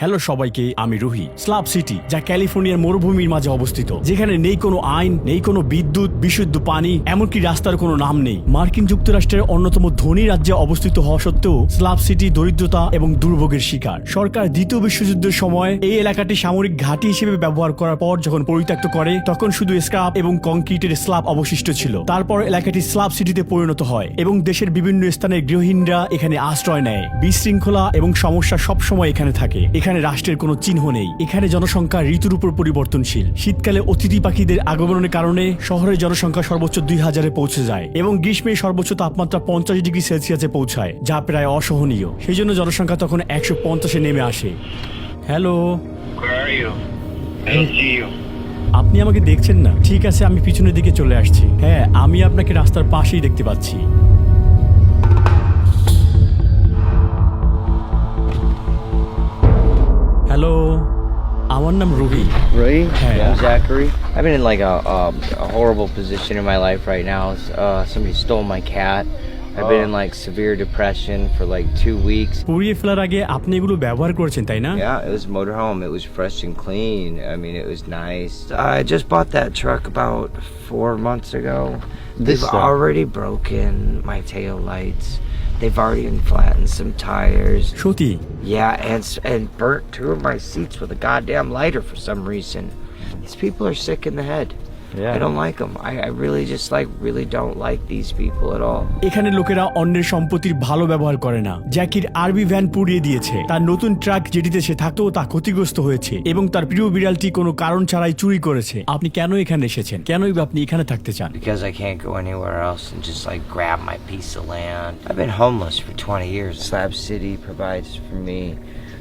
Hello সবাইকে, আমি Ruhi. Slab city, যা ক্যালিফোর্নিয়ার মরুভূমির মাঝে অবস্থিত। যেখানে নেই কোনো আইন, নেই কোনো বিদ্যুৎ, বিশুদ্ধ পানি, এমনকি রাস্তার কোনো নাম নেই। মার্কিন যুক্তরাষ্ট্রের অন্যতম ধনী রাজ্যে অবস্থিত হওয়া সত্ত্বেও স্লাব সিটি দরিদ্রতা এবং দুর্ভোগের শিকার। সরকার দ্বিতীয় বিশ্বযুদ্ধের সময় এই এলাকাটি সামরিক ঘাঁটি হিসেবে ব্যবহার করার পর যখন পরিত্যক্ত করে, তখন শুধু স্ক্রাপ এবং কংক্রিটের স্ল্যাব অবশিষ্ট ছিল। তারপর এলাকাটি স্লাব সিটিতে পরিণত হয় এবং দেশের বিভিন্ন স্থানের গৃহহীনরা এখানে আশ্রয় নেয়। বিশৃঙ্খলা এবং সমস্যা সবসময় এখানে থাকে। এখানে রাষ্ট্রের কোনো চিহ্ন নেই। এখানে জনসংখ্যা ঋতুর উপর পরিবর্তনশীল। শীতকালে অতিথি পাখিদের আগমনের কারণে শহরের জনসংখ্যা সর্বোচ্চ দুই হাজারে পৌঁছে যায় এবং গ্রীষ্মে সর্বোচ্চ তাপমাত্রা পঞ্চাশ ডিগ্রি সেলসিয়াসে পৌঁছায় যা প্রায় অসহনীয়। সেই জন্য জনসংখ্যা তখন একশো পঞ্চাশে নেমে আসে। হ্যালো. আপনি আমাকে দেখছেন না? ঠিক আছে আমি পিছনের দিকে চলে আসছি। হ্যাঁ আমি আপনাকে রাস্তার পাশেই দেখতে পাচ্ছি। হ্যালো আমার নাম রবি Really? Hey. I'm Zachary. I've been in like a, a, a horrible position in my life right now. Uh, somebody stole my cat. I've been in like severe depression for like two weeks. পুড়িয়ে ফেলার আগে আপনি এগুলো ব্যবহার করেছেন তাই না Yeah, it was a motorhome. It was fresh and clean. I mean, it was nice. I just bought that truck about four months ago. They've truck? already broken my tail lights. They've already flattened some tires. Shorty. Yeah, and and burnt two of my seats with a goddamn lighter for some reason. These people are sick in the head. Yeah. I don't like them. I, I really just like really don't like these people at all. এখানে লোকেরা অন্যের সম্পত্তির ভালো ব্যবহার করে না জ্যাকির আরবি van পুড়িয়ে দিয়েছে তার নতুন ট্রাক যেটিতে সে থাকতো তা ক্ষতিগ্রস্ত হয়েছে এবং তার প্রিয় বিড়ালটি কোনো কারণ ছাড়াই চুরি করেছে আপনি কেন এখানে এসেছেন কেনই বা আপনি এখানে থাকতে চান Because I can't go anywhere else and just like grab my piece of land. I've been homeless for 20 years. Slab City provides for me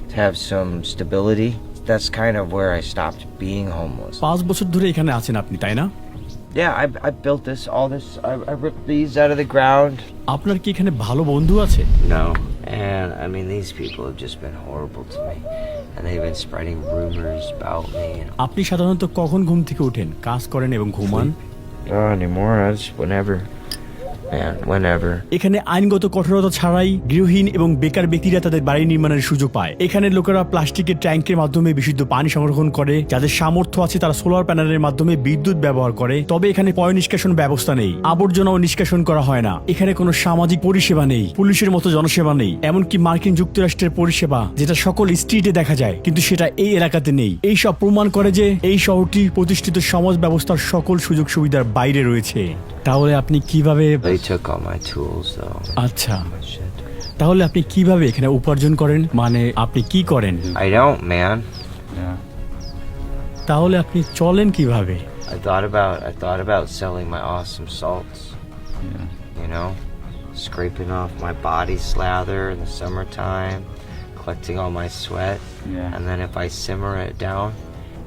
to have some stability. That's kind of where I stopped being homeless. পাঁচ বছর ধরে এখানে আছেন আপনি তাই না Yeah, I, I built this, all this. I, I ripped these out of the ground. আপনার কি এখানে ভালো বন্ধু আছে No. And I mean, these people have just been horrible to me. And they've been spreading rumors about me. And আপনি সাধারণত কখন ঘুম থেকে ওঠেন কাজ করেন এবং ঘুমান oh, anymore. I just whenever. এখানে আইনগত কঠোরতা ছাড়াই গৃহহীন এবং বেকার ব্যক্তিরা তাদের বাড়ি নির্মাণের সুযোগ পায়। এখানে লোকেরা প্লাস্টিকের ট্যাঙ্কের মাধ্যমে বিশুদ্ধ পানি সংরক্ষণ করে যাদের সামর্থ্য আছে তারা সোলার প্যানেলের মাধ্যমে বিদ্যুৎ ব্যবহার করে। তবে এখানে পয় নিষ্কাশন ব্যবস্থা নেই। আবর্জনাও নিষ্কাশন করা হয় না। এখানে কোনো সামাজিক পরিষেবা নেই পুলিশের মতো জনসেবা নেই। এমনকি মার্কিন যুক্তরাষ্ট্রের পরিষেবা যেটা সকল স্ট্রিটে দেখা যায় কিন্তু সেটা এই এলাকাতে নেই। এই সব প্রমাণ করে যে এই শহরটি প্রতিষ্ঠিত সমাজ ব্যবস্থার সকল সুযোগ সুবিধার বাইরে রয়েছে। তাহলে আপনি কীভাবে took all my tools, though. আচ্ছা My shit. তাহলে আপনি কিভাবে এখানে উপার্জন করেন মানে আপনি কি করেন I don't, man. Yeah. তাহলে আপনি চলেন কিভাবে I thought about I thought about selling my awesome salts. Yeah. You know, scraping off my body slather in the summertime, collecting all my sweat, Yeah. and then if I simmer it down,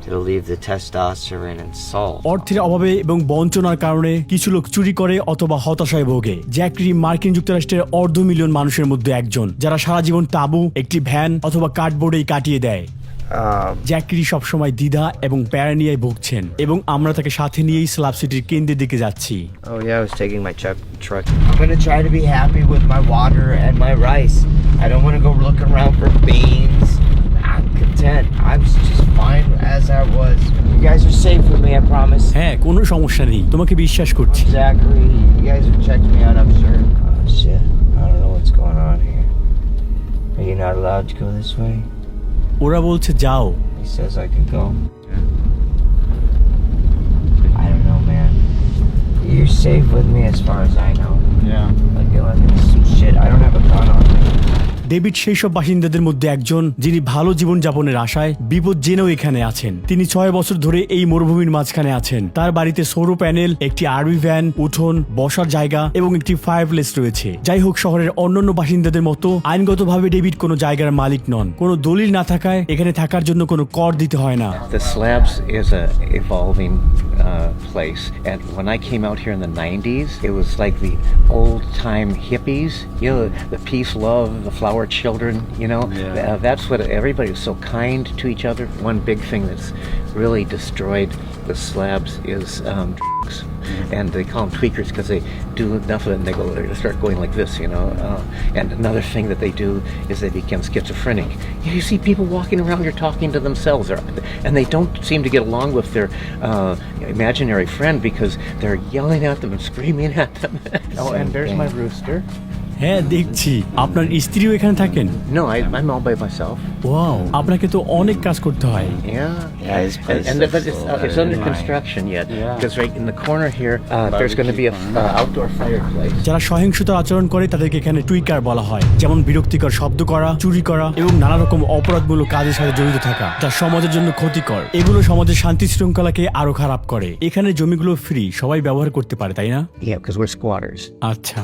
it'll leave the testosterone and salt. অর্থের অভাবে এবং বঞ্চনার কারণে কিছু লোক চুরি করে অথবা হতাশায় ভোগে জ্যাকরি মার্কিন যুক্তরাষ্ট্রের অর্ধ মিলিয়ন মানুষের মধ্যে একজন যারা সারা জীবন তাবু একটি ভ্যান অথবা কার্ডবোর্ডেই কাটিয়ে দেয় Um, জ্যাকরি সবসময় দ্বিধা এবং প্যারানিয়ায় ভুগছেন এবং আমরা তাকে সাথে নিয়েই স্লাব সিটির কেন্দ্রের দিকে যাচ্ছি oh I was taking my truck. Truck. I'm gonna try to be happy with my water and my rice. I don't want to go looking around for beans. I'm content. I'm just fine as I was. You guys are safe with me, I promise. হ্যাঁ কোনো সমস্যা নেই তোমাকে বিশ্বাস করছি Zachary, you guys have checked me out, I'm sure. Oh shit, I don't know what's going on here. Are you not allowed to go this way? ওরা বলছে যাও He says I can go. I don't know, man. You're safe with me as far as I know. Yeah. Like, you'll let me see shit. I don't have a gun on me. David সেই সব বাসিন্দাদের মধ্যে একজন যিনি ভালো জীবন যাপনের আশায় বিপদ জেনেও এখানে আছেন। তিনি ছয় বছর ধরে এই মরুভূমির মাঝখানে আছেন। তার বাড়িতে সৌর প্যানেল, একটি আরবি ভ্যান, উঠোন, বসার জায়গা এবং একটি ফায়ার প্লেস রয়েছে। যাই হোক শহরের অন্যান্য বাসিন্দাদের মতো আইনগতভাবে ডেভিড কোনো জায়গার মালিক নন। কোনো দলিল না থাকায় এখানে থাকার জন্য কোনো কর দিতে হয় না। Uh, place, and when I came out here in the '90s, it was like the old time hippies. You know, the peace, love, the flower children. You know, Yeah. Uh, that's what everybody was so kind to each other. One big thing that's really destroyed the slabs is um, drugs. and they call them tweakers because they do enough of it and they go they start going like this, you know. Uh, and another thing that they do is they become schizophrenic. You see people walking around you're talking to themselves, or, and they don't seem to get along with their uh, imaginary friend because they're yelling at them and screaming at them. oh, and there's my rooster. হ্যাঁ দেখছি আপনার স্ত্রীও এখানে থাকেন No, I, I'm all by myself. Wow আপনাকে তো অনেক কাজ করতে হয় Yeah. Yeah, his place and, and is but it's, uh, it's under full. construction yet. Because right in the corner here, uh, there's going to be a uh, outdoor fireplace. যারা সহিংসতার আচরণ করে তাদেরকে এখানে টুইকার বলা হয় যেমন বিরক্তিকর শব্দ করা চুরি করা এবং নানা রকম অপরাধমূলক কাজের সাথে জড়িত থাকা যা সমাজের জন্য ক্ষতিকর এগুলো সমাজের শান্তি শৃঙ্খলাকে আরও খারাপ করে এখানে জমিগুলো ফ্রি সবাই ব্যবহার করতে পারে তাই না Yeah, because we're squatters. আচ্ছা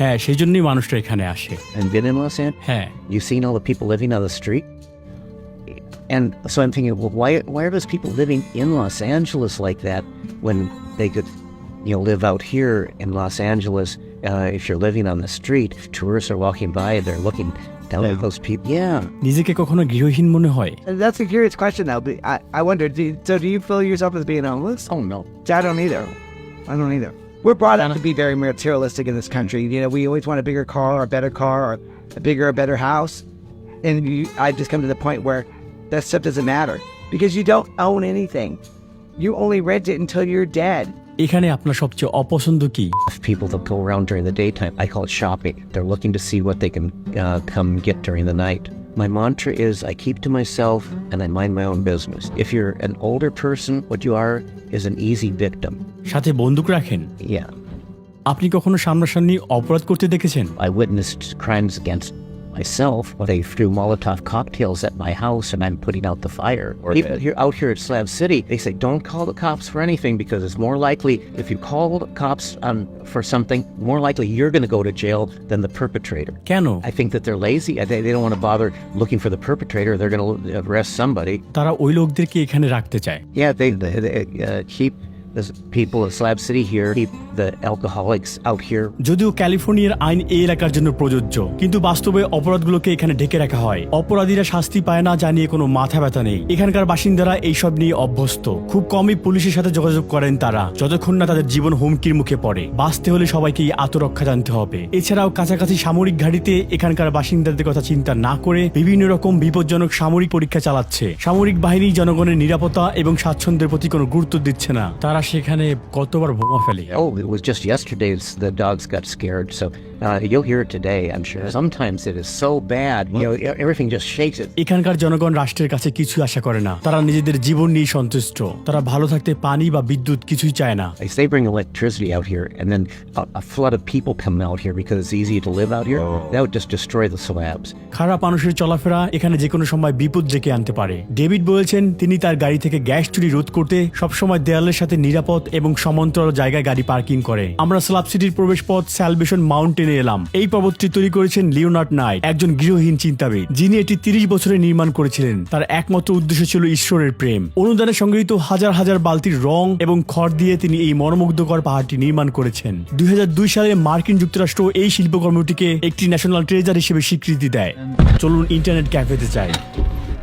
হ্যাঁ সেই জন্যই মানুষটা এখানে আসে And been in Los Angeles? হ্যাঁ You've seen all the people living on the street? And so I'm thinking, well, why, why are those people living in Los Angeles like that when they could, you know, live out here in Los Angeles? Uh, if you're living on the street, if tourists are walking by, they're looking down at those people. Yeah. নিজেকে কখনো গৃহহীন মনে হয় That's a curious question, though. But I, I wonder. Do, so, do you feel yourself as being homeless? Oh, no. I don't either. I don't either. We're brought up to be very materialistic in this country. You know, we always want a bigger car, or a better car, or a bigger, or better house. And you, I just come to the point where that stuff doesn't matter because you don't own anything. You only rent it until you're dead. এখানে আপনার সবচেয়ে অপছন্দ কি People that go around during the daytime, I call it shopping. They're looking to see what they can uh, come get during the night. My mantra is I keep to myself and I mind my own business. If you're an older person, what you are is an easy victim. সাথে বন্দুক রাখেন Yeah. আপনি কখনো সামনাসামনি অপরাধ করতে দেখেছেন I witnessed crimes against myself when they threw Molotov cocktails at my house and I'm putting out the fire. Or people here out here at Slab City, they say don't call the cops for anything because it's more likely if you call the cops um, for something, more likely you're going to go to jail than the perpetrator. কেন I think that they're lazy. They, they don't want to bother looking for the perpetrator. They're going to arrest somebody. তারা ওই লোকদেরকে এখানে রাখতে চায় Yeah, they, they, they uh, keep যদিও ক্যালিফোর্নিয়ার আইন এই এলাকার জন্য প্রযোজ্য, কিন্তু বাস্তবে অপরাধগুলোকে এখানে ঢেকে রাখা হয়। অপরাধীরা শাস্তি পায় না জানিয়ে কোনো মাথা ব্যথা নেই। এখানকার বাসিন্দারা এইসব নিয়ে অভ্যস্ত। খুব কমই পুলিশের সাথে যোগাযোগ করেন তারা, যতক্ষণ না তাদের জীবন হুমকির মুখে পড়ে। বাঁচতে হলে সবাইকে আত্মরক্ষা জানতে হবে। এছাড়াও কাছাকাছি সামরিক ঘাঁটিতে এখানকার বাসিন্দাদের কথা চিন্তা না করে বিভিন্ন রকম বিপজ্জনক সামরিক পরীক্ষা চালাচ্ছে। সামরিক বাহিনী জনগণের নিরাপত্তা এবং স্বাচ্ছন্দ্যের প্রতি কোনো গুরুত্ব দিচ্ছে না। তারা সেখানে কতবার বোমা ফেলে Oh, it was just yesterday s- the dogs got scared. So uh, you'll hear it today, I'm sure. Sometimes it is so bad, you know, e- everything just shakes it. এখানকার জনগণ রাষ্ট্রের কাছে কিছু আশা করে না তারা নিজেদের জীবন নিয়ে সন্তুষ্ট তারা ভালো থাকতে পানি বা বিদ্যুৎ কিছুই চায় না Like they bring electricity out here, and then a, a flood of people come out here because it's easy to live out here. That would just destroy the slabs. খারাপ মানুষের চলাফেরা এখানে যে কোনো সময় বিপদ ডেকে আনতে পারে ডেভিড বলেছেন তিনি তার গাড়ি থেকে গ্যাস চুরি রোধ করতে সবসময় দেয়ালের সাথে নিরাপদ এবং সমান্তরাল জায়গায় গাড়ি পার্কিং করে আমরা স্লাব সিটির প্রবেশ পথ স্যালভেশন মাউন্টেনে এলাম। এই পর্বতটি তৈরি করেছেন লিওনার্ড নাইট, একজন গৃহহীন চিন্তাবিদ, যিনি এটি তিরিশ বছরে নির্মাণ করেছিলেন। তার একমাত্র উদ্দেশ্য ছিল ঈশ্বরের প্রেম। অনুদানে সংগৃহীত হাজার হাজার বালতির রং এবং খড় দিয়ে তিনি এই মর্মুগ্ধকর পাহাড়টি নির্মাণ করেছেন। দুই হাজার দুই সালে মার্কিন যুক্তরাষ্ট্র এই শিল্পকর্মটিকে একটি ন্যাশনাল ট্রেজার হিসেবে স্বীকৃতি দেয়। চলুন ইন্টারনেট ক্যাফেতে যাই।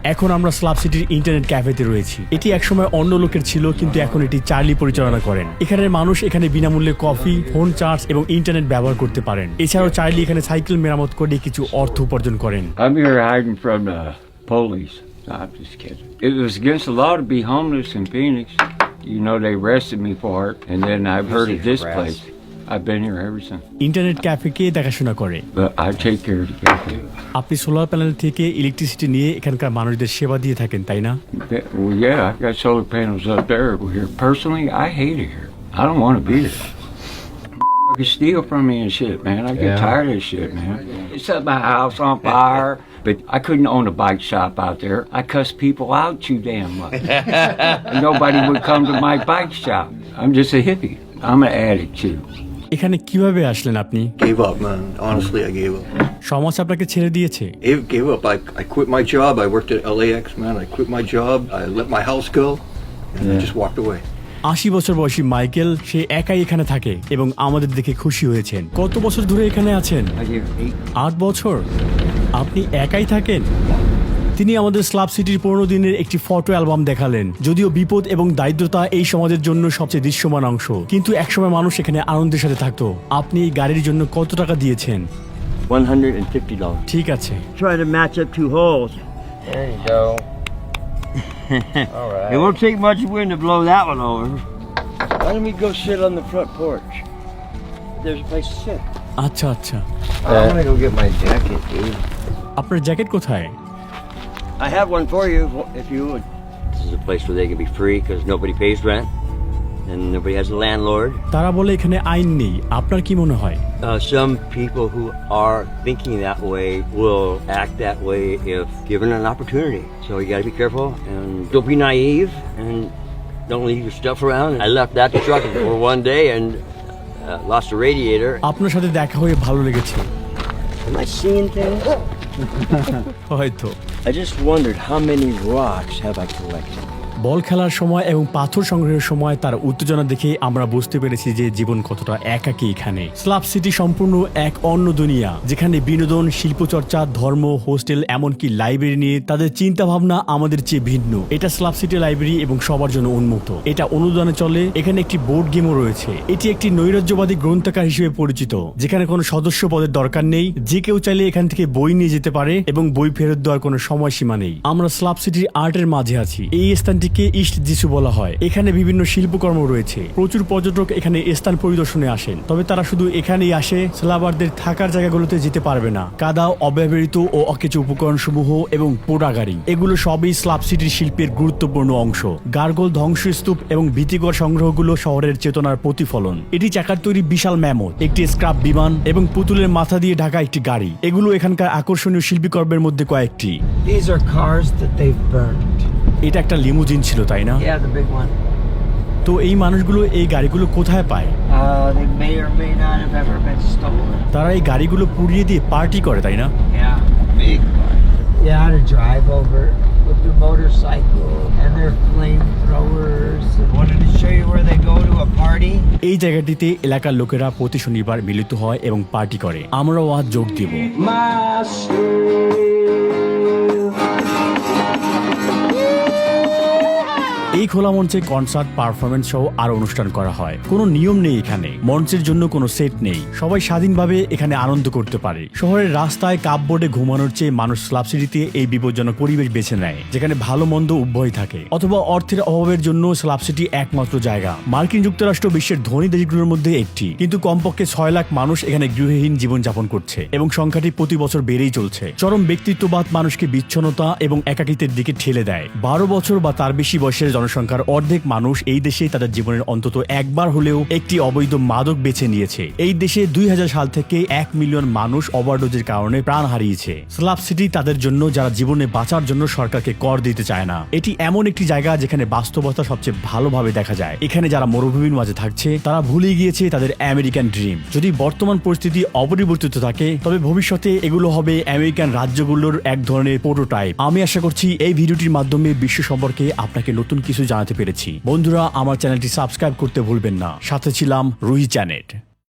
এখন আমরা স্লাব সিটির ইন্টারনেট ক্যাফেতে রয়েছি এটি একসময় অন্য লোকের ছিল কিন্তু এখন এটি চার্লি পরিচালনা করেন এখানের মানুষ এখানে বিনামূল্যে কফি ফোন চার্জ এবং ইন্টারনেট ব্যবহার করতে পারেন এছাড়াও চার্লি এখানে সাইকেল মেরামত করে কিছু অর্থ উপার্জন করেন I'm here hiding from the police. Just kidding. It was against the law to be homeless in Phoenix. You know, they arrested me for it, and then I've heard of this place. I've been here ever since. Internet cafe কে দেখাশোনা করে But I take care of the cafe. আপনি solar panel থেকে electricity নিয়ে eখানকার মানুষদের সেবা দিয়ে থাকেন তাই না Yeah, Well, yeah, I've got solar panels up there. Well, here, personally, I hate it here. I don't want to be here. You steal from me and shit, man. I get tired of this shit, man. It set my house on fire, but I couldn't own a bike shop out there. I cussed people out too damn much. And nobody would come to my bike shop. I'm just a hippie. I'm an addict too. এখানে কীভাবে আসলেন আপনি Gave up, man. Honestly, I gave up. সমাজ আপনাকে ছেড়ে দিয়েছে Gave, gave up. I, I quit my job. I worked at LAX, man. I quit my job. I let my house go, and I just walked away. আশি বছর বয়সী Michael সে একাই এখানে থাকে এবং আমাদের দেখে খুশি হয়েছেন কত বছর ধরে এখানে আছেন I. আট বছর আপনি একাই থাকেন তিনি আমাদের স্লাব সিটির পনেরো দিনের একটি ফটো অ্যালবাম দেখালেন যদিও বিপদ এবং দারিদ্রতা এই সমাজের জন্য সবচেয়ে দৃশ্যমান অংশ। কিন্তু একসময় মানুষ এখানে আনন্দের সাথে থাকতো। আপনি এই গাড়ির জন্য কত টাকা দিয়েছেন? ঠিক আছে। আচ্ছা আচ্ছা। আপনার জ্যাকেট কোথায়? I have one for you if- if you would. This is a place where they can be free because nobody pays rent and nobody has a landlord. তারা বলে এখানে আইন নেই আপনার কি মনে হয় Uh, some people who are thinking that way will act that way if given an opportunity. So you got to be careful and don't be naive and don't leave your stuff around. I left that truck for one day and uh, lost a radiator. আপনার সাথে দেখা হয়ে ভালো লেগেছে Am I seeing things? হয়তো I just wondered how many rocks have I collected? বল খেলার সময় এবং পাথর সংগ্রহের সময় তার উত্তেজনা দেখে আমরা বুঝতে পেরেছি যে জীবন কতটা একাকী এখানে। স্লাব সিটি সম্পূর্ণ এক অন্য দুনিয়া, যেখানে বিনোদন, শিল্পচর্চা, ধর্ম, হোস্টেল, এমনকি লাইব্রেরি নিয়ে তাদের চিন্তা ভাবনা আমাদের চেয়ে ভিন্ন। এটা স্লাব সিটি লাইব্রেরি এবং সবার জন্য উন্মুক্ত। এটা অনুদানে চলে, এখানে একটি বোর্ড গেমও রয়েছে। এটি একটি নৈরাজ্যবাদী গ্রন্থাকার হিসেবে পরিচিত, যেখানে কোনো সদস্য পদের দরকার নেই, যে কেউ চাইলে এখান থেকে বই নিয়ে যেতে পারে এবং বই ফেরত দেওয়ার কোনো সময়সীমা নেই। আমরা স্লাব সিটির আর্টের মাঝে আছি। এই স্থানটিকে ইস্ট যিশু বলা হয়। এখানে বিভিন্ন শিল্পকর্ম রয়েছে। প্রচুর পর্যটক এখানে স্থান পরিদর্শনে আসেন। তবে তারা শুধু এখানেই আসে স্লাবারদের থাকার জায়গাগুলোতে যেতে পারবে না। কাদা, অব্যবহৃত ও অকেচ উপকরণ সমূহ এবং পোড়াগাড়ি এগুলো সবই স্লাব সিটির শিল্পের গুরুত্বপূর্ণ অংশ। গার্গল, ধ্বংসস্তূপ এবং ভীতিকর সংগ্রহগুলো শহরের চেতনার প্রতিফলন। এটি চাকার তৈরি বিশাল ম্যামথ, একটি স্ক্রাপ বিমান এবং পুতুলের মাথা দিয়ে ঢাকা একটি গাড়ি। এগুলো এখানকার আকর্ষণীয় শিল্পীকর্মের মধ্যে কয়েকটি। These are cars that they've burned. এটা একটা লিমোজিন ছিল তাই না? তো এই মানুষগুলো এই গাড়িগুলো কোথায় পায়? তারা এই গাড়িগুলো পুড়িয়ে দিয়ে পার্টি করে তাই না? এই জায়গাটিতে এলাকার লোকেরা প্রতি শনিবার মিলিত হয় এবং পার্টি করে। আমরাও ওয়াদ যোগ দিব। মাস্টার এই খোলা মঞ্চে কনসার্ট পারফরমেন্স সহ আরও অনুষ্ঠান করা হয়। কোনো নিয়ম নেই এখানে। মঞ্চের জন্য কোনো সেট নেই। সবাই স্বাধীনভাবে এখানে আনন্দ করতে পারে। শহরের রাস্তায় কাপবোর্ডে ঘুমানোর চেয়ে মানুষ স্লাব সিটিতে এই বিপজ্জনক পরিবেশ বেছে নেয়, যেখানে ভালো মন্দ উভয় থাকে। অথবা অর্থের অভাবের জন্য স্লাব সিটি একমাত্র জায়গা। মার্কিন যুক্তরাষ্ট্র বিশ্বের ধনী দেশগুলোর মধ্যে একটি। কিন্তু কমপক্ষে ছয় লাখ মানুষ এখানে গৃহহীন জীবনযাপন করছে এবং সংখ্যাটি প্রতি বছর বেড়েই চলছে। চরম ব্যক্তিত্ববাদ মানুষকে বিচ্ছন্নতা এবং একাকিত্বের দিকে ঠেলে দেয়। বারো বছর বা তার বেশি বয়সের জনসংখ্যার অর্ধেক মানুষ এই দেশে তাদের জীবনের অন্তত একবার হলেও একটি অবৈধ মাদক বেছে নিয়েছে। এই দেশে দুই সাল থেকে এক মিলিয়ন মানুষ ওভারডোজের কারণে প্রাণ হারিয়েছে। স্লাব সিটি তাদের জন্য, যারা জীবনে বাঁচার জন্য সরকারকে কর দিতে চায় না। এটি এমন একটি জায়গা যেখানে বাস্তবতা সবচেয়ে ভালোভাবে দেখা যায়। এখানে যারা মরুভূমির মাঝে থাকছে, তারা ভুলে গিয়েছে তাদের আমেরিকান ড্রিম। যদি বর্তমান পরিস্থিতি অপরিবর্তিত থাকে, তবে ভবিষ্যতে এগুলো হবে আমেরিকান রাজ্যগুলোর এক ধরনের প্রোটোটাইপ। আমি আশা করছি এই ভিডিওটির মাধ্যমে বিশ্ব সম্পর্কে আপনাকে নতুন কিছু জানাতে পেরেছি। বন্ধুরা আমার চ্যানেলটি সাবস্ক্রাইব করতে ভুলবেন না। সাথে ছিলাম রুহি চ্যানেট